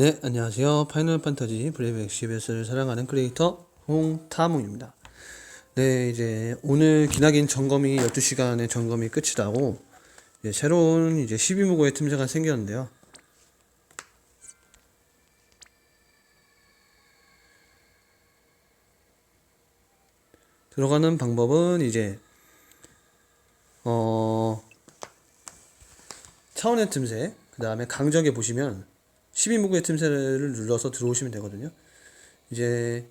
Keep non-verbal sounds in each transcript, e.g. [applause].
네, 안녕하세요. 파이널 판타지 브레이브 엑시베스를 사랑하는 크리에이터 홍타몽입니다. 네, 이제 오늘 기나긴 점검이 12시간의 점검이 끝이 나고 이제 새로운 이제 12무고의 틈새가 생겼는데요. 들어가는 방법은 이제 어 차원의 틈새 그 다음에 강적에 보시면 12무구의 틈새를 눌러서 들어오시면 되거든요. 이제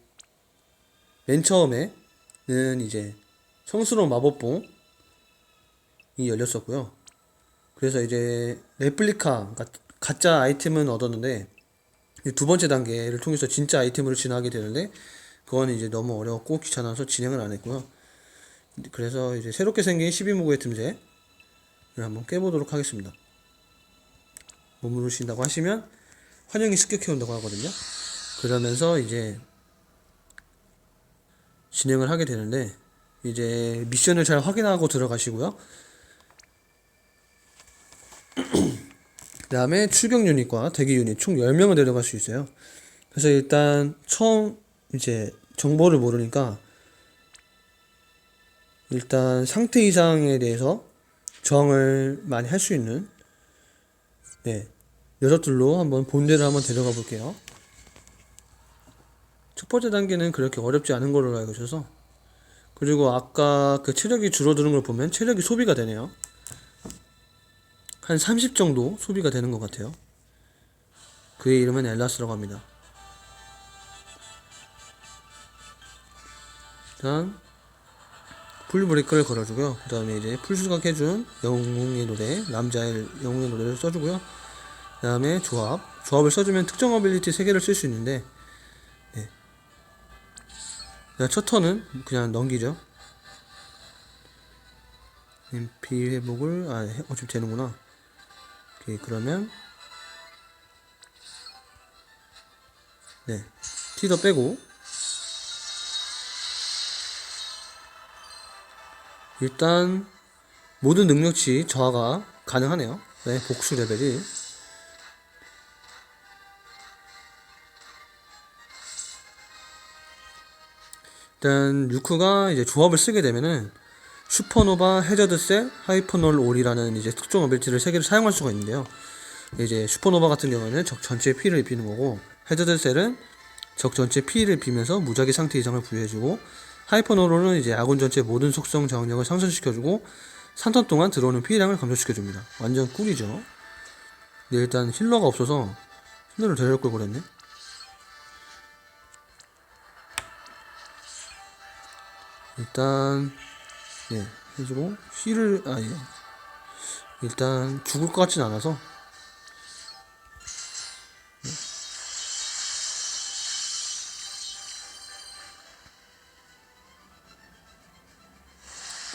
맨 처음에는 이제 성스러운 마법봉이 열렸었고요. 그래서 이제 레플리카 가- 가짜 아이템은 얻었는데 이두 번째 단계를 통해서 진짜 아이템으로 진화하게 되는데 그건 이제 너무 어려웠고 귀찮아서 진행을 안 했고요. 그래서 이제 새롭게 생긴 12무구의 틈새를 한번 깨보도록 하겠습니다. 머무르신다고 하시면 환영이 습격해 온다고 하거든요. 그러면서 이제 진행을 하게 되는데 이제 미션을 잘 확인하고 들어가시고요. [clears throat] 그 다음에 출격 유닛과 대기 유닛 총 10명을 데려갈 수 있어요. 그래서 일단 처음 이제 정보를 모르니까 일단 상태 이상에 대해서 저항을 많이 할 수 있는 네 녀석들로 한번 본대를 한번 데려가 볼게요. 첫 번째 단계는 그렇게 어렵지 않은 걸로 알고 있어서 그리고 아까 그 체력이 줄어드는 걸 보면 체력이 소비가 되네요. 한 30 정도 소비가 되는 것 같아요. 그의 이름은 엘라스라고 합니다. 일단 풀 브레이크를 걸어주고요. 그 다음에 이제 풀수각 해준 영웅의 노래, 남자의 영웅의 노래를 써주고요. 그 다음에 조합. 조합을 써주면 특정 어빌리티 3개를 쓸 수 있는데, 네. 첫 턴은 그냥 넘기죠. MP 회복을, 아, 해- 어차피 되는구나. 오케이, 그러면, 네. 티더 빼고, 일단, 모든 능력치 저하가 가능하네요. 네, 복수 레벨이. 일단 루크가 이제 조합을 쓰게 되면은 슈퍼노바, 해저드셀, 하이퍼널 올이라는 이제 특정 어빌티를 세 개를 사용할 수가 있는데요. 이제 슈퍼노바 같은 경우는 적 전체에 피를 입히는 거고 해저드셀은 적 전체 피를 비면서 무작위 상태 이상을 부여해주고 하이퍼널올은 이제 아군 전체 모든 속성 저항력을 상승시켜주고 3턴 동안 들어오는 피해량을 감소시켜줍니다. 완전 꿀이죠. 근데 일단 힐러가 없어서 힐러를 데려올 걸 그랬네. 일단 네 해주고 힐을 아 예. 일단 죽을 것 같진 않아서 네.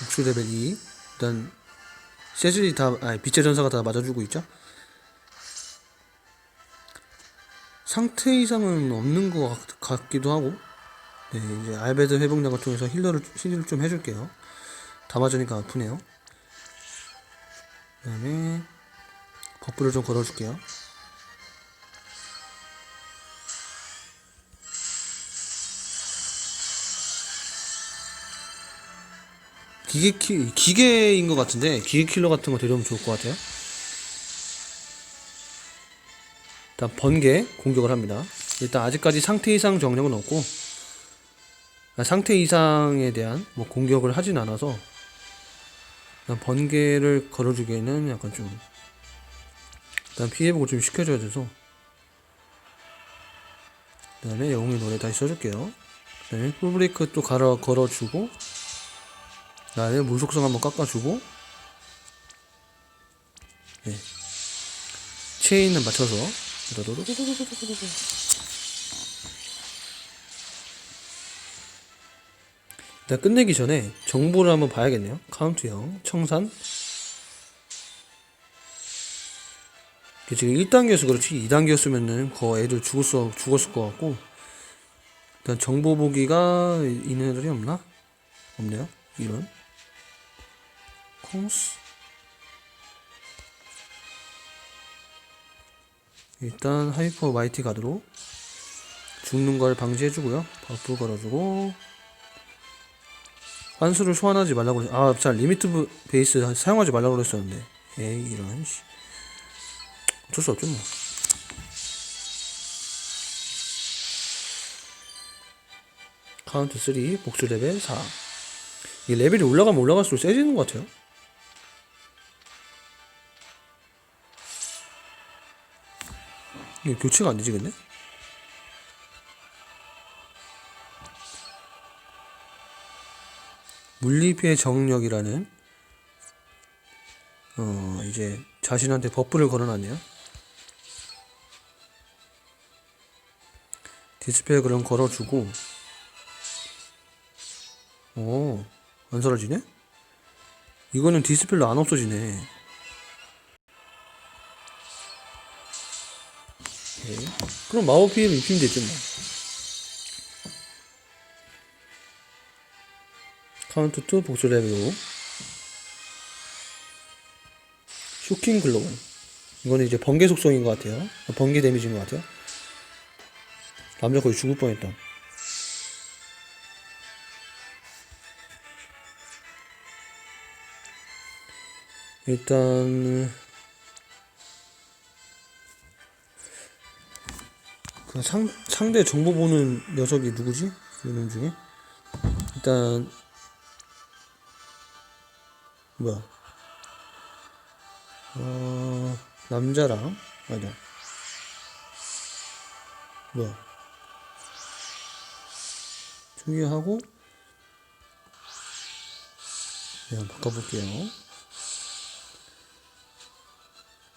목수 레벨 2 일단 세즐이 다 아니 빛의 전사가 다 맞아주고 있죠 상태 이상은 없는 것 같- 같기도 하고 네, 이제 알베드 회복약을 통해서 힐러를 힐을 좀 해줄게요. 다 맞으니까 아프네요. 그다음에 버프를 좀 걸어줄게요. 기계 키 기계인 것 같은데 기계 킬러 같은 거 데려오면 좋을 것 같아요. 일단 번개 공격을 합니다. 일단 아직까지 상태 이상 정력은 없고 아, 상태 이상에 대한 뭐 공격을 하진 않아서 번개를 걸어주기에는 약간 좀 일단 피해보고 좀 시켜줘야 돼서 그 다음에 영웅의 노래 다시 써줄게요 그 다음에 풀브레이크 또 갈아, 걸어주고 그 다음에 물속성 한번 깎아주고 네. 체인을 맞춰서 일단 끝내기 전에 정보를 한번 봐야겠네요. 카운트형, 청산. 지금 1단계여서 그렇지 2단계였으면은 거 애들 죽었어, 죽었을 것 같고 일단 정보 보기가 있는 애들이 없나? 없네요. 이런 콩스 일단 하이퍼 마이티 가드로 죽는 걸 방지해주고요. 버프 걸어주고 환수를 소환하지 말라고 그랬- 아, 자 리미트 브- 베이스 사용하지 말라고 그랬었는데. 에이 이런 씨. 어쩔 수 없죠 뭐. 카운트 3 복수 레벨 4 이 레벨이 올라가면 올라갈수록 세지는 것 같아요. 이게 교체가 안 되지 근데? 물리피해 정력이라는 어 이제 자신한테 버프를 걸어놨네요. 디스플레이 그럼 걸어주고 오 안 사라지네? 이거는 디스플레이로 안 없어지네. 오케이. 그럼 마법 피해를 입히면 되죠 뭐. 카운트 2 복수 레벨로 쇼킹 글로벌. 이거는 이제 번개 속성인 것 같아요. 번개 데미지인 것 같아요. 남자 거의 죽을 뻔했다. 일단 그 상, 상대 정보 보는 녀석이 누구지? 이놈 중에? 일단 뭐야? 어, 남자랑, 아니야. 뭐야? 중요하고, 네, 한번 바꿔볼게요.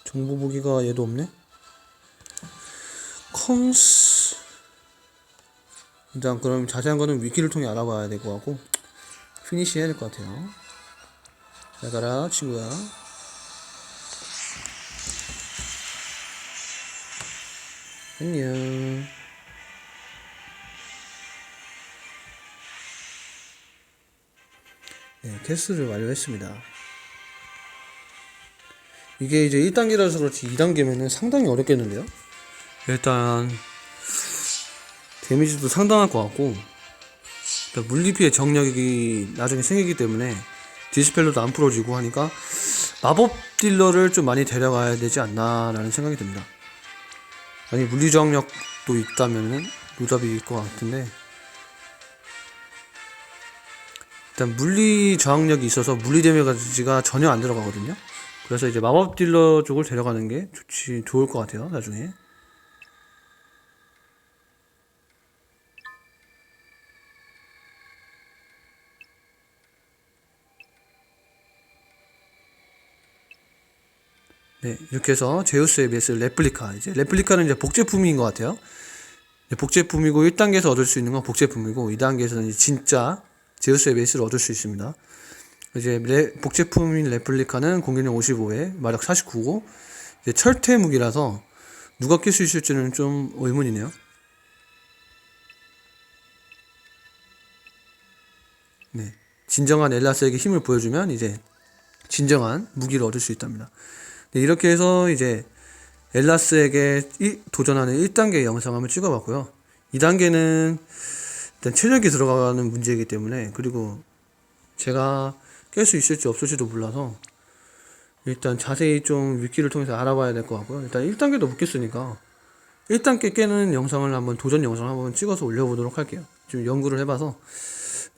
정보 보기가 얘도 없네? 컴스. 일단 그럼 자세한 거는 위키를 통해 알아봐야 될 것 같고, 피니시 해야 될 것 같아요. 잘 가라 친구야. 안녕. 네 캐스를 완료했습니다. 이게 이제 1단계라서 그렇지 2단계면은 상당히 어렵겠는데요? 일단 데미지도 상당할 것 같고 물리피해 정력이 나중에 생기기 때문에 디스펠로도 안 풀어지고 하니까 마법 딜러를 좀 많이 데려가야 되지 않나라는 생각이 듭니다. 아니 물리 저항력도 있다면은 노답일 것 같은데 일단 물리 저항력이 있어서 물리 데미지가 전혀 안 들어가거든요. 그래서 이제 마법 딜러 쪽을 데려가는 게 좋지 좋을 것 같아요 나중에. 네, 이렇게 해서 제우스의 메스 레플리카. 이제 레플리카는 이제 복제품인 것 같아요. 이제 복제품이고 1단계에서 얻을 수 있는 건 복제품이고 2단계에서는 이제 진짜 제우스의 메스를 얻을 수 있습니다. 이제 레, 복제품인 레플리카는 공격력 55에 마력 49고 이제 철퇴 무기라서 누가 낄 수 있을지는 좀 의문이네요. 네, 진정한 엘라스에게 힘을 보여주면 이제 진정한 무기를 얻을 수 있답니다. 네, 이렇게 해서 이제 엘라스에게 이- 도전하는 1단계 영상 한번 찍어봤고요. 2단계는 일단 체력이 들어가는 문제이기 때문에 그리고 제가 깰 수 있을지 없을지도 몰라서 일단 자세히 좀 위키를 통해서 알아봐야 될 것 같고요. 일단 1단계도 못 깼으니까 1단계 깨는 영상을 한번 도전 영상 한번 찍어서 올려보도록 할게요. 좀 연구를 해봐서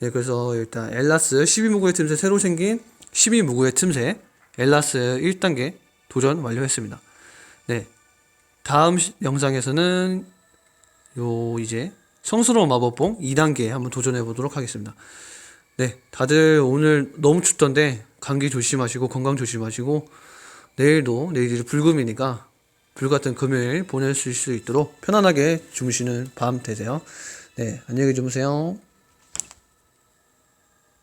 네, 그래서 일단 엘라스 12무구의 틈새 새로 생긴 12무구의 틈새 엘라스 1단계 도전 완료했습니다. 네. 다음 시- 영상에서는 요 이제 성스러운 마법봉 2단계 한번 도전해 보도록 하겠습니다. 네. 다들 오늘 너무 춥던데 감기 조심하시고 건강 조심하시고 내일도 내일이 불금이니까 불 같은 금요일 보낼 수 있도록 편안하게 주무시는 밤 되세요. 네. 안녕히 주무세요.